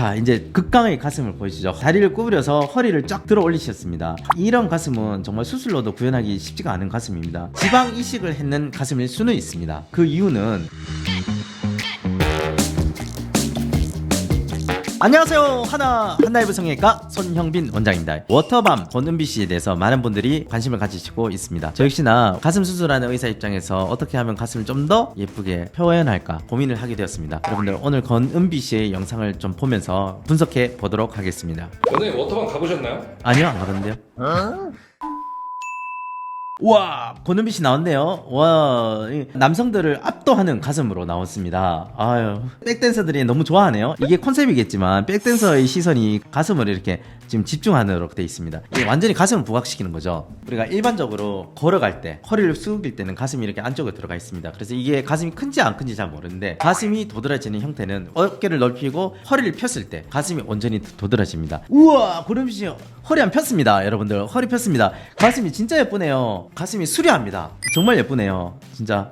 자 이제 극강의 가슴을 보여주죠. 다리를 구부려서 허리를 쫙 들어 올리셨습니다. 이런 가슴은 정말 수술로도 구현하기 쉽지가 않은 가슴입니다. 지방 이식을 했는 가슴일 수는 있습니다. 그 이유는 안녕하세요. 하나 한나이브 성형외과 손형빈 원장입니다. 워터밤 권은비 씨에 대해서 많은 분들이 관심을 가지시고 있습니다. 저 역시나 가슴 수술하는 의사 입장에서 어떻게 하면 가슴을 좀 더 예쁘게 표현할까 고민을 하게 되었습니다. 여러분들 오늘 권은비 씨의 영상을 좀 보면서 분석해 보도록 하겠습니다. 오늘 워터방 가보셨나요? 아니요 안 가던데요 와 권은비 씨 나왔네요. 와이 남성들을 압도하는 가슴으로 나왔습니다. 아유 백댄서들이 너무 좋아하네요. 이게 컨셉이겠지만 백댄서의 시선이 가슴을 이렇게 지금 집중하도록 돼 있습니다. 이게 완전히 가슴을 부각시키는 거죠. 우리가 일반적으로 걸어갈 때 허리를 숙일 때는 가슴이 이렇게 안쪽으로 들어가 있습니다. 그래서 이게 가슴이 큰지 안 큰지 잘 모르는데 가슴이 도드라지는 형태는 어깨를 넓히고 허리를 폈을 때 가슴이 온전히 도드라집니다. 우와 권은비 씨 허리 안 폈습니다 여러분들. 허리 폈습니다. 가슴이 진짜 예쁘네요 가슴이 수려합니다. 정말 예쁘네요. 진짜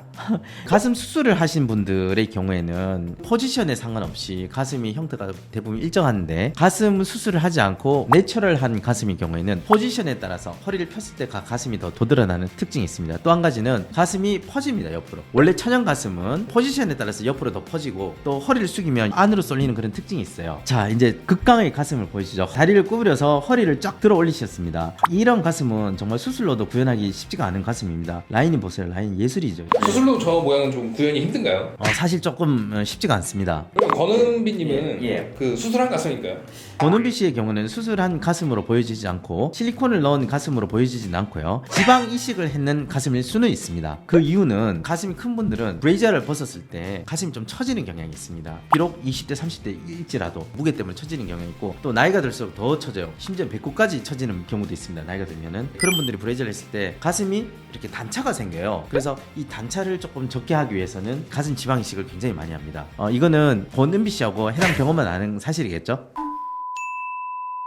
가슴 수술을 하신 분들의 경우에는 포지션에 상관없이 가슴이 형태가 대부분 일정한데 가슴 수술을 하지 않고 내추럴한 가슴의 경우에는 포지션에 따라서 허리를 폈을 때 가- 가슴이 더 도드라나는 특징이 있습니다. 또 한 가지는 가슴이 퍼집니다 옆으로. 원래 천연 가슴은 포지션에 따라서 옆으로 더 퍼지고 또 허리를 숙이면 안으로 쏠리는 그런 특징이 있어요. 자 이제 극강의 가슴을 보여주죠? 다리를 구부려서 허리를 쫙 들어 올리셨습니다. 이런 가슴은 정말 수술로도 구현하기 쉽지가 않은 가슴입니다. 라인이 보세요. 라인 예술이죠. 수술 로 저 모양은 좀 구현이 힘든가요? 어, 사실 조금 어, 쉽지가 않습니다 그럼 권은비님은 예, 예. 그 수술한 가슴인가요? 권은비 씨의 경우는 수술한 가슴으로 보여지지 않고 실리콘을 넣은 가슴으로 보여지진 않고요. 지방 이식을 했는 가슴일 수는 있습니다. 그 이유는 가슴이 큰 분들은 브레이저를 벗었을 때 가슴이 좀 처지는 경향이 있습니다. 비록 20대, 30대일지라도 무게 때문에 처지는 경향이 있고 또 나이가 들수록 더 처져요. 심지어 배꼽까지 처지는 경우도 있습니다. 나이가 들면은 그런 분들이 브레이저를 했을 때 가슴이 이렇게 단차가 생겨요. 그래서 이 단차 를 조금 적게 하기 위해서는 가슴 지방 이식을 굉장히 많이 합니다. 어, 이거는 권은비 씨하고 해당 경험만 아는 사실이겠죠?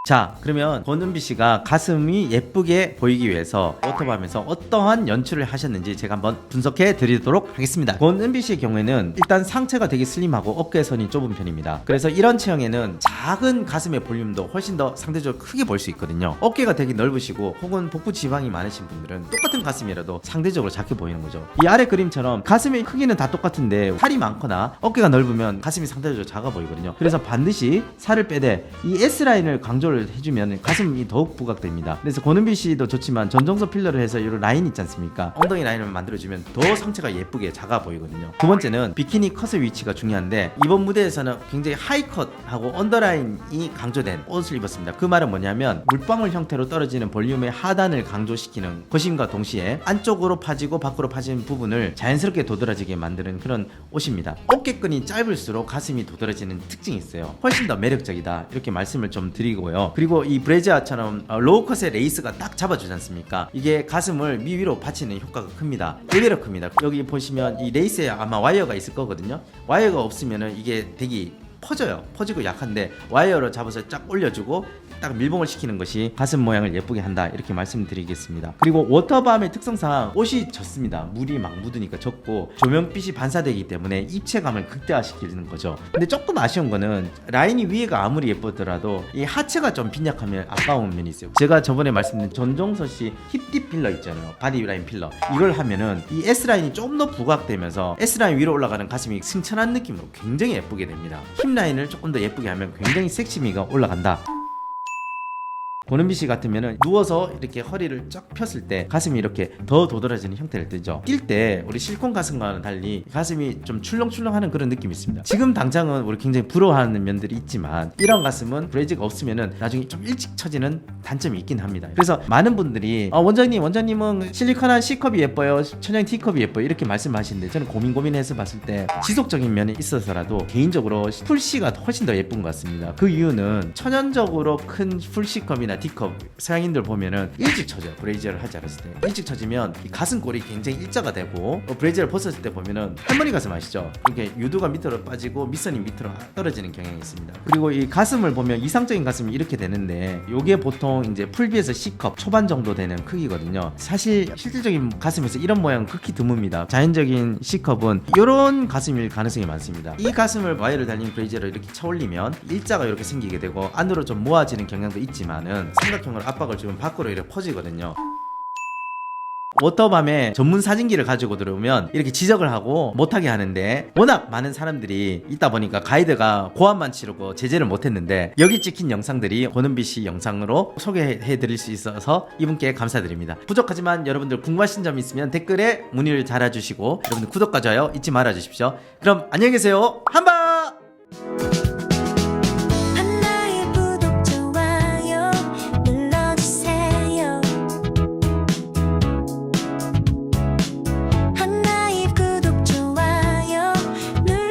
자, 그러면 권은비 씨가 가슴이 예쁘게 보이기 위해서 워터밤에서 어떠한 연출을 하셨는지 제가 한번 분석해 드리도록 하겠습니다. 권은비 씨의 경우에는 일단 상체가 되게 슬림하고 어깨선이 좁은 편입니다. 그래서 이런 체형에는 작은 가슴의 볼륨도 훨씬 더 상대적으로 크게 볼 수 있거든요. 어깨가 되게 넓으시고 혹은 복부 지방이 많으신 분들은 똑같은 가슴이라도 상대적으로 작게 보이는 거죠. 이 아래 그림처럼 가슴의 크기는 다 똑같은데 살이 많거나 어깨가 넓으면 가슴이 상대적으로 작아 보이거든요. 그래서 반드시 살을 빼되 이 S라인을 강조를 해주면 가슴이 더욱 부각됩니다. 그래서 권은비 씨도 좋지만 전정서 필러를 해서 이런 라인 있지 않습니까? 엉덩이 라인을 만들어주면 더 상체가 예쁘게 작아 보이거든요. 두 번째는 비키니 컷의 위치가 중요한데 이번 무대에서는 굉장히 하이컷하고 언더라인 이 강조된 옷을 입었습니다. 그 말은 뭐냐면 물방울 형태로 떨어지는 볼륨의 하단을 강조시키는 것임과 동시에 안쪽으로 파지고 밖으로 파지는 부분을 자연스럽게 도드라지게 만드는 그런 옷입니다. 어깨끈이 짧을수록 가슴이 도드라지는 특징이 있어요. 훨씬 더 매력적이다 이렇게 말씀을 좀 드리고요. 그리고 이 브레지아처럼 어, 로우컷의 레이스가 딱 잡아주지 않습니까? 이게 가슴을 미위로 받치는 효과가 큽니다. 의외로 큽니다. 여기 보시면 이 레이스에 아마 와이어가 있을 거거든요. 와이어가 없으면은 이게 되게 퍼져요. 퍼지고 약한데 와이어로 잡아서 쫙 올려주고 딱 밀봉을 시키는 것이 가슴 모양을 예쁘게 한다 이렇게 말씀드리겠습니다. 그리고 워터밤의 특성상 옷이 젖습니다. 물이 막 묻으니까 젖고 조명빛이 반사되기 때문에 입체감을 극대화시키는 거죠. 근데 조금 아쉬운 거는 라인이 위에가 아무리 예쁘더라도 이 하체가 좀 빈약하면 아까운 면이 있어요. 제가 저번에 말씀드린 전종서 씨 힙딥 필러 있잖아요. 바디 라인 필러. 이걸 하면은 이 S 라인이 좀 더 부각되면서 S 라인 위로 올라가는 가슴이 승천한 느낌으로 굉장히 예쁘게 됩니다. 힙 라인을 조금 더 예쁘게 하면 굉장히 섹시미가 올라간다. 고은비 씨 같으면은 누워서 이렇게 허리를 쫙 폈을 때 가슴이 이렇게 더 도드라지는 형태를 띠죠. 뛸 때 우리 실컷 가슴과는 달리 가슴이 좀 출렁출렁하는 그런 느낌이 있습니다. 지금 당장은 우리 굉장히 부러워하는 면들이 있지만 이런 가슴은 브레이즈가 없으면은 나중에 좀 일찍 처지는 단점이 있긴 합니다. 그래서 많은 분들이 아, 원장님 원장님은 실리콘한 C컵이 예뻐요, 천연 T컵이 예뻐요 이렇게 말씀하시는데 저는 고민 고민해서 봤을 때 지속적인 면이 있어서라도 개인적으로 풀 C가 훨씬 더 예쁜 것 같습니다. 그 이유는 천연적으로 큰 풀 C컵이나 D컵 서양인들 보면은 일찍 쳐져요. 브레이저를 하지 않았을 때. 일찍 쳐지면 이 가슴골이 굉장히 일자가 되고 어, 브레이저를 벗었을 때 보면은 할머니 가슴 아시죠? 이렇게 유두가 밑으로 빠지고 밑선이 밑으로 떨어지는 경향이 있습니다. 그리고 이 가슴을 보면 이상적인 가슴이 이렇게 되는데 요게 보통 이제 풀비에서 C컵 초반 정도 되는 크기거든요. 사실 실질적인 가슴에서 이런 모양 은 극히 드뭅니다. 자연적인 C컵은 이런 가슴일 가능성이 많습니다. 이 가슴을 와이어를 달린 브레이저를 이렇게 쳐올리면 일자가 이렇게 생기게 되고 안으로 좀 모아지는 경향도 있지만은 삼각형으로 압박을 주면 밖으로 이렇게 퍼지거든요 워터밤에 전문 사진기를 가지고 들어오면 이렇게 지적을 하고 못하게 하는데 워낙 많은 사람들이 있다 보니까 가이드가 고함만 치르고 제재를 못했는데 여기 찍힌 영상들이 권은비 씨 영상으로 소개해 드릴 수 있어서 이분께 감사드립니다. 부족하지만 여러분들 궁금하신 점 있으면 댓글에 문의를 달아주시고 여러분들 구독과 좋아요 잊지 말아 주십시오. 그럼 안녕히 계세요. 한방!